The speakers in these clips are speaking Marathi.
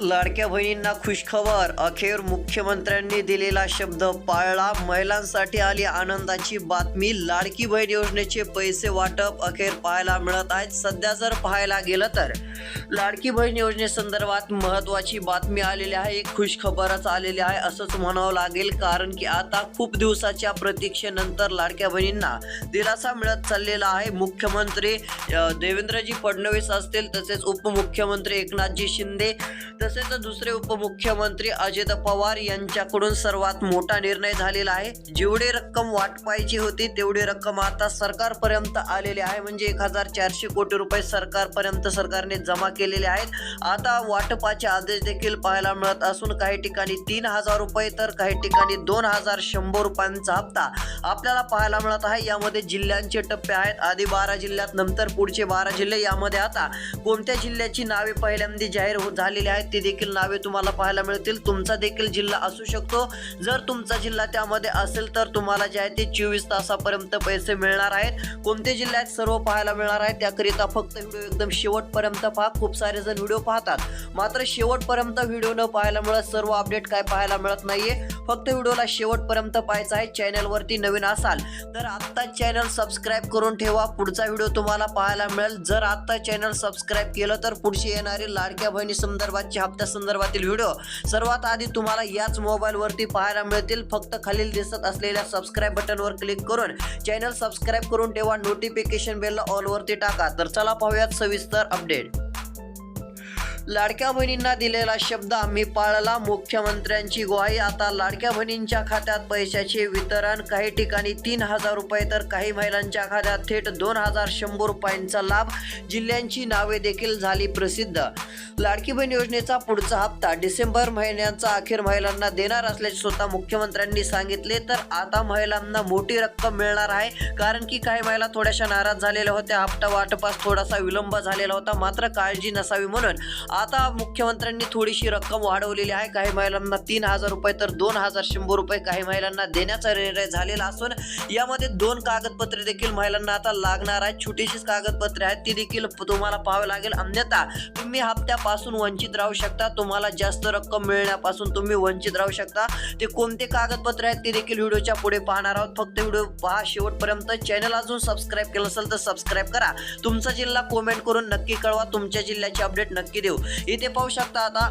लाडक्या बहिणींना खुशखबर. अखेर मुख्यमंत्र्यांनी दिलेला शब्द पाळला. महिलांसाठी आली आनंदाची बातमी. लाडकी बहीण योजनेचे पैसे वाटप अखेर पाहायला मिळत आहेत. सध्या जर पाहायला गेलं तर लाडकी बहीण योजनेसंदर्भात महत्त्वाची बातमी आलेली आहे एक खुशखबरच आलेली आहे असंच म्हणावं लागेल कारण की आता खूप दिवसाच्या प्रतीक्षेनंतर लाडक्या बहिणींना दिलासा मिळत चाललेला आहे. मुख्यमंत्री देवेंद्रजी फडणवीस असतील तसेच उपमुख्यमंत्री एकनाथजी शिंदे तसेच दुसरे उपमुख्यमंत्री अजित पवार यांच्याकडून सर्वात मोठा निर्णय झालेला आहे. जेवढी रक्कम वाटपायची होती तेवढी रक्कम आता सरकारपर्यंत आलेली आहे. म्हणजे एक हजार चारशे कोटी रुपये सरकारपर्यंत सरकारने जमा जमा केलेले आहेत. आता वाटपाचे आदेश देखील पाहायला मिळत असून काही ठिकाणी तीन हजार रुपये तर काही ठिकाणी दोन हजार शंभर रुपयांचा हप्ता आपल्याला पाहायला मिळत आहे. यामध्ये जिल्ह्यांचे टप्पे आहेत. आधी बारा जिल्ह्यात नंतर पुढचे बारा जिल्हे. यामध्ये आता कोणत्या जिल्ह्याची नावे पहिल्यांदा जाहीर होत झालेली आहेत ती देखील नावे तुम्हाला पाहायला मिळतील. तुमचा देखील जिल्हा असू शकतो. जर तुमचा जिल्हा त्यामध्ये असेल तर तुम्हाला जे आहे ते चोवीस तासापर्यंत पैसे मिळणार आहेत. कोणते जिल्ह्यात सर्व पाहायला मिळणार आहे त्याकरिता फक्त व्हिडिओ एकदम शेवटपर्यंत पहा. खूप सारे जण व्हिडिओ पाहतात. मात्र शेवटपर्यंत व्हिडिओ न पाहायला मिळत सर्व अपडेट काय पाहायला मिळत नाहीये. फक्त व्हिडिओला शेवटपर्यंत पाहायचा आहे चॅनलवरती नवीन असाल तर आत्ता चॅनल सबस्क्राईब करून ठेवा. पुढचा व्हिडिओ तुम्हाला पाहायला मिळेल. जर आत्ता चॅनल सबस्क्राईब केलं तर पुढची येणारी लाडक्या बहिणी संदर्भातच्या हप्त्या संदर्भातील व्हिडिओ सर्वात आधी तुम्हाला याच मोबाईलवरती पाहायला मिळतील. फक्त खालील दिसत असलेल्या सबस्क्राईब बटनवर क्लिक करून चॅनल सबस्क्राईब करून ठेवा. नोटिफिकेशन बेलला ऑलवरती टाका. तर चला पाहूयात सविस्तर अपडेट लाडक्या बहिणींना दिलेला शब्द आम्ही पाळला. मुख्यमंत्र्यांची ग्वाही. आता लाडक्या बहिणींच्या खात्यात पैशाचे वितरण. काही ठिकाणी तीन हजार रुपये तर काही महिलांच्या खात्यात थेट दोन हजार शंभर रुपयांचा लाभ. जिल्ह्यांची नावे देखील झाली प्रसिद्ध. लाडकी बहीण योजनेचा पुढचा हप्ता डिसेंबर महिन्याचा अखेर महिलांना देणार असल्याचे स्वतः मुख्यमंत्र्यांनी सांगितले. तर आता महिलांना मोठी रक्कम मिळणार आहे. कारण की काही महिला थोड्याशा नाराज झालेल्या होत्या. हप्ता वाटपास थोडासा विलंब झालेला होता. मात्र काळजी नसावी म्हणून आता मुख्यमंत्र्यांनी थोडीशी रक्कम वाढवलेली आहे. काही महिलांना तीन हजार रुपये तर दोन हजार शंभर रुपये काही महिलांना देण्याचा निर्णय झालेला असून यामध्ये दोन कागदपत्रे देखील महिलांना आता लागणार आहेत. छोटीशीच कागदपत्रे आहेत. ती देखील तुम्हाला पाहावे लागेल. अन्यथा तुम्ही हप्त्यापासून वंचित राहू शकता. तुम्हाला जास्त रक्कम मिळण्यापासून तुम्ही वंचित राहू शकता. ते कोणते कागदपत्रे आहेत ते देखील व्हिडिओच्या पुढे पाहणार आहोत. फक्त व्हिडिओ पहा शेवटपर्यंत. चॅनल अजून सबस्क्राईब केलं असेल तर सबस्क्राईब करा. तुमचा जिल्हा कोमेंट करून नक्की कळवा. तुमच्या जिल्ह्याची अपडेट नक्की देऊ. इथे पाहू शकता आता.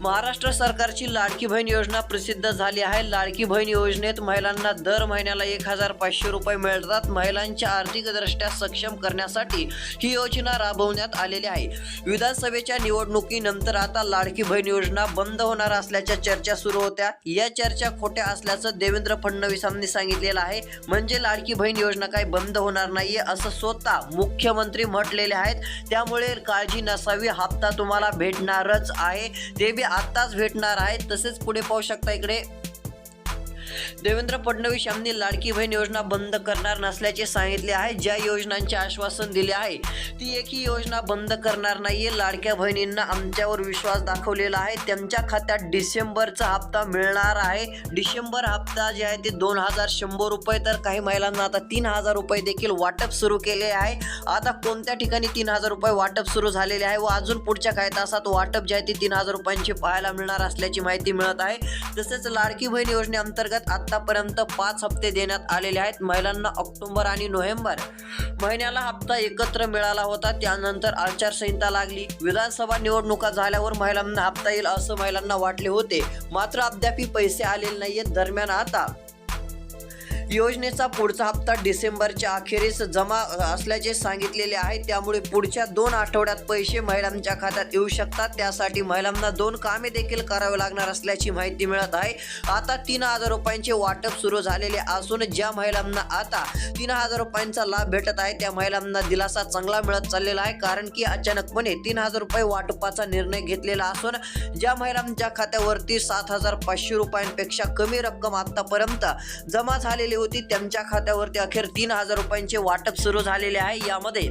महाराष्ट्र सरकारची लाडकी बहीण योजना प्रसिद्ध झाली आहे. लाडकी बहीण योजनेत महिलांना दर महिन्याला एक हजार पाचशे रुपये मिळतात. महिलांच्या आर्थिकदृष्ट्या सक्षम करण्यासाठी ही योजना राबवण्यात आलेली आहे. विधानसभेच्या निवडणुकीनंतर आता लाडकी बहीण योजना बंद होणार असल्याच्या चर्चा सुरू होत्या. या चर्चा खोट्या असल्याचं देवेंद्र फडणवीसांनी सांगितलेलं आहे. म्हणजे लाडकी बहीण योजना काही बंद होणार नाहीये असं स्वतः मुख्यमंत्री म्हटलेले आहेत. त्यामुळे काळजी नसावी हप्ता तुम्हाला भेटणारच आहे. ते बी आत्ताच भेटणार आहे. तसेच पुढे पाहू शकता इकडे. देवेंद्र फडणवीस यांनी लाडकी बहीण योजना बंद करणार नसल्याचे सांगितले आहे ज्या योजनांचे आश्वासन दिले आहे ती एकही योजना बंद करणार नाहीये. लाडक्या बहिणींना आमच्यावर विश्वास दाखवलेला आहे. त्यांच्या खात्यात डिसेंबरचा हप्ता मिळणार आहे. डिसेंबर हप्ता जे आहे ते दोन हजार शंभर रुपये तर काही महिलांना आता तीन हजार रुपये देखील वाटप सुरू केले आहे. आता कोणत्या ठिकाणी तीन हजार रुपये वाटप सुरू झालेले आहे व अजून पुढच्या काही तासात वाटप जे आहे ते तीन हजार रुपयांची पाहायला मिळणार असल्याची माहिती मिळत आहे. तसेच लाडकी बहीण योजनेअंतर्गत आतापर्यंत पाच हप्ते देण्यात आलेले आहेत. महिलांना ऑक्टोबर आणि नोव्हेंबर महिन्याला हप्ता एकत्र मिळाला होता. त्यानंतर आचारसंहिता लागली. विधानसभा निवडणुका झाल्यावर महिलांना हप्ता येईल असं महिलांना वाटले होते. मात्र अद्याप पैसे आलेले नाहीयेत दरम्यान आता योजनेचा पुढचा हप्ता डिसेंबरच्या अखेरीस जमा असल्याचे सांगितलेले आहे. त्यामुळे पुढच्या दोन आठवड्यात पैसे महिलांच्या खात्यात येऊ शकतात. त्यासाठी महिलांना दोन कामे देखील करावे लागणार असल्याची माहिती मिळत आहे. आता तीन हजार रुपयांचे वाटप सुरू झालेले असून ज्या महिलांना आता तीन हजार रुपयांचा लाभ भेटत आहे त्या महिलांना दिलासा चांगला मिळत चाललेला आहे. कारण की अचानकपणे तीन हजार रुपये वाटपाचा निर्णय घेतलेला असून ज्या महिलांच्या खात्यावरती सात हजार पाचशे रुपयांपेक्षा कमी रक्कम आतापर्यंत जमा झालेली होती. त्यांच्या खात्यावरती अखेर तीन हजार रुपयांचे वाटप सुरू झालेले आहे. यामध्ये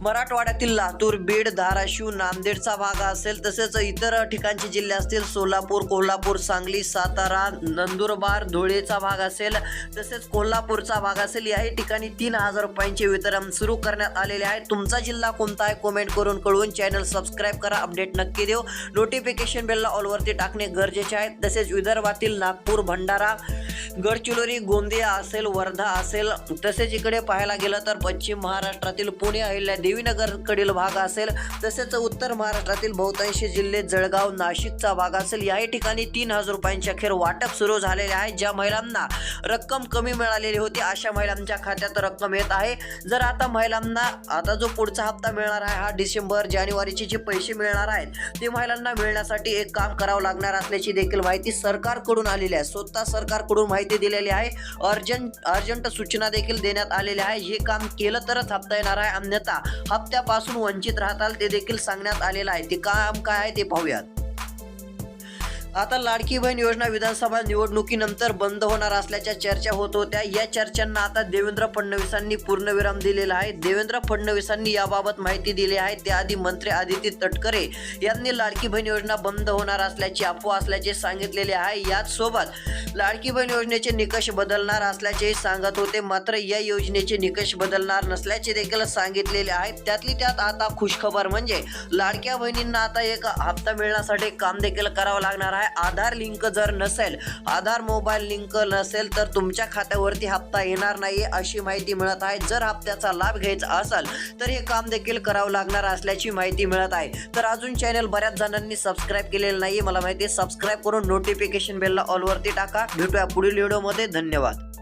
मराठवाड्यातील लातूर बीड धाराशिव नांदेडचा भाग असेल तसेच इतर ठिकाणचे जिल्हे असतील सोलापूर कोल्हापूर सांगली सातारा नंदुरबार धुळेचा भाग असेल तसेच कोल्हापूरचा भाग असेल याही ठिकाणी तीन हजार रुपयांचे वितरण सुरू करण्यात आलेले आहे. तुमचा जिल्हा कोणता आहे कमेंट करून कळवून चॅनल सबस्क्राईब करा अपडेट नक्की देऊ. नोटिफिकेशन बेलला ऑलवरती टाकणे गरजेचे आहे. तसेच विदर्भातील नागपूर भंडारा गडचिरोली गोंदिया असेल वर्धा असेल तसेच इकडे पाहायला गेलं तर पश्चिम महाराष्ट्रातील पुणे अहिल्या देवीनगरकडील भाग असेल तसेच उत्तर महाराष्ट्रातील बहुतांशी जिल्हे जळगाव नाशिकचा भाग असेल. याही ठिकाणी तीन हजार रुपयांच्या अखेर वाटप सुरू झालेले आहे ज्या महिलांना रक्कम कमी मिळालेली होती अशा महिलांच्या खात्यात रक्कम येत आहे. जर आता महिलांना आता जो पुढचा हप्ता मिळणार आहे हा डिसेंबर जानेवारीचे जे पैसे मिळणार आहेत ते महिलांना मिळण्यासाठी एक काम करावं लागणार असल्याची देखील माहिती सरकारकडून आलेली आहे. स्वतः सरकारकडून माहिती दिलेली आहे. अर्जंट अर्जंट सूचना देखील देण्यात आलेल्या आहे हे काम केलं तरच हप्ता येणार आहे. अन्यथा हप्त्यापासून वंचित राहताल ते देखील सांगण्यात आलेलं आहे. ते काम काय आहे ते पाहूयात. आता लाडकी बहीण योजना विधानसभा निवडणुकीनंतर बंद होणार असल्याच्या चर्चा होत होत्या. या चर्चांना आता देवेंद्र फडणवीसांनी पूर्णविराम दिलेला आहे. देवेंद्र फडणवीसांनी याबाबत माहिती दिली आहे. त्याआधी मंत्री आदिती तटकरे यांनी लाडकी बहीण योजना बंद होणार असल्याची अफवा असल्याचे सांगितलेले आहे. याच सोबत लाडकी बहीण योजनेचे निकष बदलणार असल्याचेही सांगत होते. मात्र या योजनेचे निकष बदलणार नसल्याचे देखील सांगितलेले आहेत त्यातली त्यात आता खुशखबर म्हणजे लाडक्या बहिणींना आता एक हप्ता मिळण्यासाठी काम देखील करावं लागणार आहे. आधार लिंक जर नसेल आधार मोबाईल लिंक नसेल तर तुमच्या खात्यावरती हप्ता येणार नाही अशी माहिती मिळत आहे. जर हप्त्याचा लाभ घ्यायचा असेल तर हे काम देखील करावं लागणार असल्याची माहिती मिळत आहे. तर अजून चॅनल बऱ्याच जणांनी सबस्क्राईब केलेलं नाही मला माहिती आहे सबस्क्राईब करून नोटिफिकेशन बेलला ऑलवरती टाका. भेटूया पुढील व्हिडिओमध्ये धन्यवाद.